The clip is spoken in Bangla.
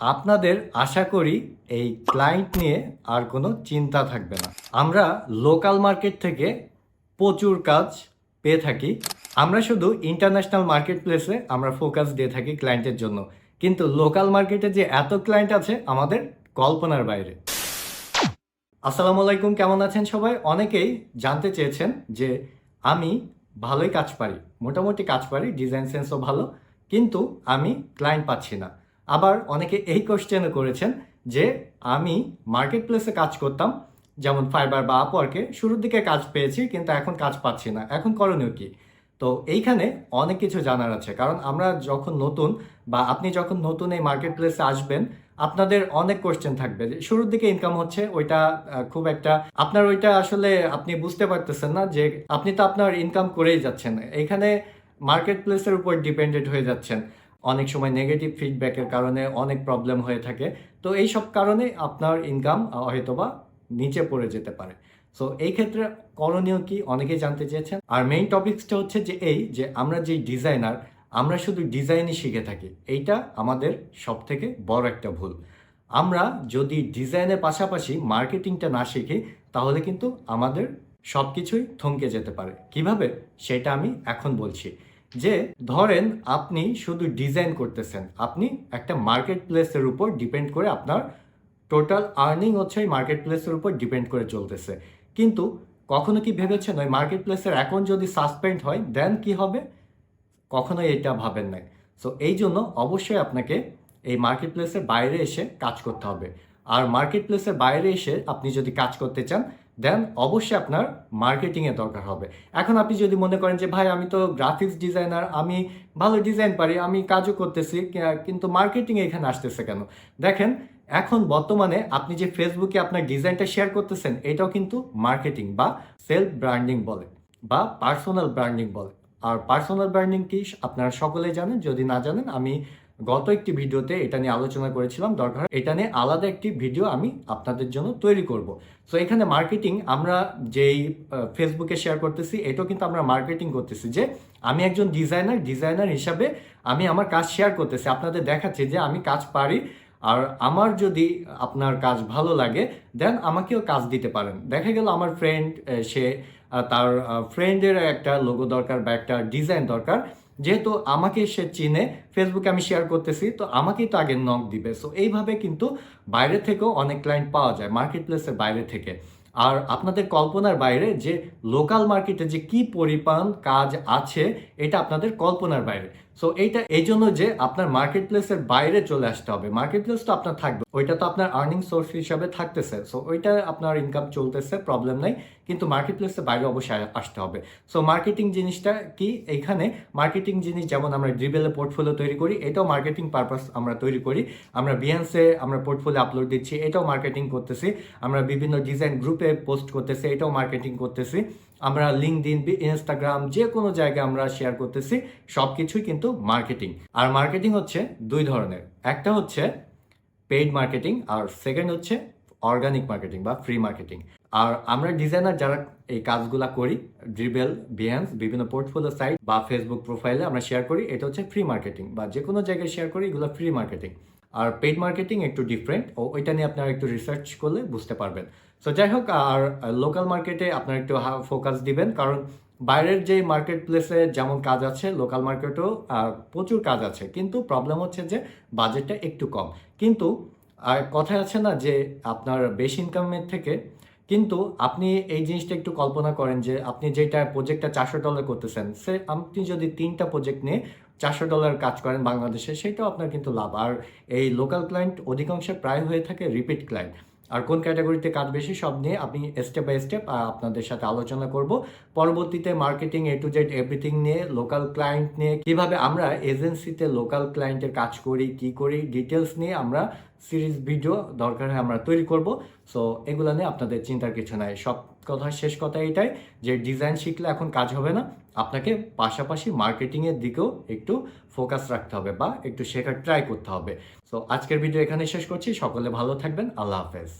আপনাদের আশা করি এই ক্লায়েন্ট নিয়ে আর কোনো চিন্তা থাকবে না। আমরা লোকাল মার্কেট থেকে প্রচুর কাজ পেয়ে থাকি। আমরা শুধু ইন্টারন্যাশনাল মার্কেট প্লেসে আমরা ফোকাস দিয়ে থাকি ক্লায়েন্টের জন্য। কিন্তু লোকাল মার্কেটে যে এত ক্লায়েন্ট আছে আমাদের কল্পনার বাইরে। আসসালামু আলাইকুম, কেমন আছেন সবাই? অনেকেই জানতে চেয়েছেন যে আমি ভালোই কাজ পারি, মোটামুটি কাজ পারি ডিজাইন সেন্সও ভালো, কিন্তু আমি ক্লায়েন্ট পাচ্ছি না। আবার অনেকে এই কোশ্চেনও করেছেন যে আমি মার্কেট প্লেসে কাজ করতাম, যেমন ফাইবার বা আপওয়ার্কে শুরুর দিকে কাজ পেয়েছি কিন্তু এখন কাজ পাচ্ছি না। এখন করণীয় কি? তো এইখানে অনেক কিছু জানার আছে। কারণ আমরা যখন নতুন বা আপনি যখন নতুন এই মার্কেট প্লেসে আসবেন, আপনাদের অনেক কোশ্চেন থাকবে যে শুরুর দিকে ইনকাম হচ্ছে, ওইটা খুব একটা, আপনার ওইটা আসলে আপনি বুঝতে পারতেছেন না যে আপনি তো আপনার ইনকাম করেই যাচ্ছেন। এখানে মার্কেট প্লেসের উপর ডিপেন্ডেন্ট হয়ে যাচ্ছেন। অনেক সময় নেগেটিভ ফিডব্যাকের কারণে অনেক প্রবলেম হয়ে থাকে। তো এই সব কারণে আপনার ইনকাম হয়তোবা নিচে পড়ে যেতে পারে। সো এই ক্ষেত্রে করণীয় কি অনেকেই জানতে চেয়েছেন। আর মেইন টপিকসটা হচ্ছে যে এই যে আমরা যে ডিজাইনার আমরা শুধু ডিজাইনই শিখে থাকি। এইটা আমাদের সব থেকে বড় একটা ভুল। আমরা যদি ডিজাইনের পাশাপাশি মার্কেটিংটা না শিখি, তাহলে কিন্তু আমাদের সব কিছুই থমকে যেতে পারে। কীভাবে? সেটা আমি এখন বলছি। যে ধরেন আপনি শুধু ডিজাইন করতেছেন, আপনি একটা মার্কেট প্লেসের উপর ডিপেন্ড করে আপনার টোটাল আর্নিং হচ্ছে ওই মার্কেট প্লেসের উপর ডিপেন্ড করে চলতেছে। কিন্তু কখনো কি ভেবেছেন ওই মার্কেট প্লেসের অ্যাকাউন্ট যদি সাসপেন্ড হয় দেন কি হবে? কখনোই এটা ভাবেন নাই। সো এই জন্য অবশ্যই আপনাকে এই মার্কেট প্লেসের বাইরে এসে কাজ করতে হবে। আর মার্কেট প্লেসের বাইরে এসে আপনি যদি কাজ করতে চান দেন অবশ্যই আপনার মার্কেটিংয়ের দরকার হবে। এখন আপনি যদি মনে করেন যে, ভাই, আমি তো গ্রাফিক্স ডিজাইনার আমি ভালো ডিজাইন পারি, আমি কাজও করতেছি কিন্তু মার্কেটিং এখানে আসতেছে কেন? দেখেন, এখন বর্তমানে আপনি যে ফেসবুকে আপনার ডিজাইনটা শেয়ার করতেছেন, এটাও কিন্তু মার্কেটিং বা সেলফ ব্র্যান্ডিং বলে, বা পার্সোনাল ব্র্যান্ডিং বলে। আর পার্সোনাল ব্র্যান্ডিং কি, আপনারা সকলে জানেন, যদি না জানেন, আমি গত একটি ভিডিওতে এটা নিয়ে আলোচনা করেছিলাম, দরকার এটা নিয়ে আলাদা একটি ভিডিও আমি আপনাদের জন্য তৈরি করব। সো এখানে মার্কেটিং আমরা যেই ফেসবুকে শেয়ার করতেছি, এটাও কিন্তু আমরা মার্কেটিং করতেছি যে আমি একজন ডিজাইনার ডিজাইনার হিসাবে আমি আমার কাজ শেয়ার করতেছি। আপনাদের দেখাচ্ছি যে আমি কাজ পারি আর আমার যদি আপনার কাজ ভালো লাগে দেন আমাকেও কাজ দিতে পারেন। দেখা গেল আমার ফ্রেন্ড সে তার ফ্রেন্ডের একটা লোগো দরকার বা একটা ডিজাইন দরকার। যেহেতু আমাকে সে চিনে ফেসবুকে আমি শেয়ার করতেছি, তো আমাকেই তো আগে নক দিবে। সো এইভাবে কিন্তু বাইরে থেকেও অনেক ক্লায়েন্ট পাওয়া যায় মার্কেট প্লেসের বাইরে থেকে। আর আপনাদের কল্পনার বাইরে যে লোকাল মার্কেটে যে কি পরিমাণ কাজ আছে, এটা আপনাদের কল্পনার বাইরে। সো এইটা এই জন্য যে আপনার মার্কেট প্লেসের বাইরে চলে আসতে হবে। মার্কেট প্লেস তো আপনার থাকবে। ওইটা তো আপনার আর্নিং সোর্স হিসাবে থাকতেছে। সো ওইটা আপনার ইনকাম চলতেছে প্রবলেম নাই। কিন্তু মার্কেট প্লেসের বাইরে অবশ্যই আসতে হবে। সো মার্কেটিং জিনিসটা কি? এইখানে মার্কেটিং জিনিস যেমন আমরা ড্রিবেলে পোর্টফোলিও তৈরি করি, এটাও মার্কেটিং পারপাস আমরা তৈরি করি। আমরা বিহান্সে আমরা পোর্টফোলিও আপলোড দিচ্ছি, এটাও মার্কেটিং করতেছি। আমরা বিভিন্ন ডিজাইন গ্রুপে পোস্ট করতেছি, এটাও মার্কেটিং করতেছি। আমরা লিঙ্কডিন ইনস্টাগ্রাম যে কোনো জায়গায় আমরা শেয়ার করতেছি সব কিছুই কিন্তু মার্কেটিং আর মার্কেটিং হচ্ছে দুই ধরনের। একটা হচ্ছে পেইড মার্কেটিং আর সেকেন্ড হচ্ছে অর্গানিক মার্কেটিং বা ফ্রি মার্কেটিং আর আমরা ডিজাইনার যারা এই কাজগুলা করি ড্রিবেল বিহান্স বিভিন্ন পোর্টফোলিও সাইট বা ফেসবুক প্রোফাইলে আমরা শেয়ার করি, এটা হচ্ছে ফ্রি মার্কেটিং বা যে কোনো জায়গায় শেয়ার করি, এগুলো ফ্রি মার্কেটিং আর পেইড মার্কেটিং একটু ডিফারেন্ট ও, ওইটা নিয়ে আপনারা একটু রিসার্চ করলে বুঝতে পারবেন। সো যাই হোক, আর লোকাল মার্কেটে আপনারা একটু ফোকাস দিবেন। কারণ বাইরের যে মার্কেট প্লেসে যেমন কাজ আছে লোকাল মার্কেটেও প্রচুর কাজ আছে। কিন্তু প্রবলেম হচ্ছে যে বাজেটটা একটু কম। কিন্তু, আর কথায় আছে না যে আপনার বেশি ইনকামের থেকে কিন্তু আপনি এই জিনিসটা একটু কল্পনা করেন যে আপনি যেটা প্রজেক্টটা চারশো ডলার করতেছেন, সে আপনি যদি তিনটা প্রজেক্ট নিয়ে চারশো ডলার কাজ করেন বাংলাদেশে, সেটাও আপনার কিন্তু লাভ। আর এই লোকাল ক্লায়েন্ট অধিকাংশে প্রায় হয়ে থাকে রিপিট ক্লায়েন্ট আর কোন ক্যাটাগরিতে কাজ বেশি সব নিয়ে আমি স্টেপ বাই স্টেপ আপনাদের সাথে আলোচনা করব। পরবর্তীতে marketing A to Z everything নিয়ে লোকাল ক্লায়েন্ট নিয়ে, কীভাবে আমরা এজেন্সিতে লোকাল ক্লায়েন্টের কাজ করি, কি করি ডিটেলস নিয়ে আমরা সিরিজ ভিডিও দরকার হয় আমরা তৈরি করব। সো এগুলো নিয়ে আপনাদের চিন্তার কিছু নাই। সব কথা শেষ কথা এটাই যে ডিজাইন শিখলে এখন কাজ হবে না। আপনাকে পাশাপাশি মার্কেটিংয়ের দিকেও একটু ফোকাস রাখতে হবে বা একটু শেখার ট্রাই করতে হবে। সো আজকের ভিডিও এখানে শেষ করছি। সকলে ভালো থাকবেন। আল্লাহ হাফেজ।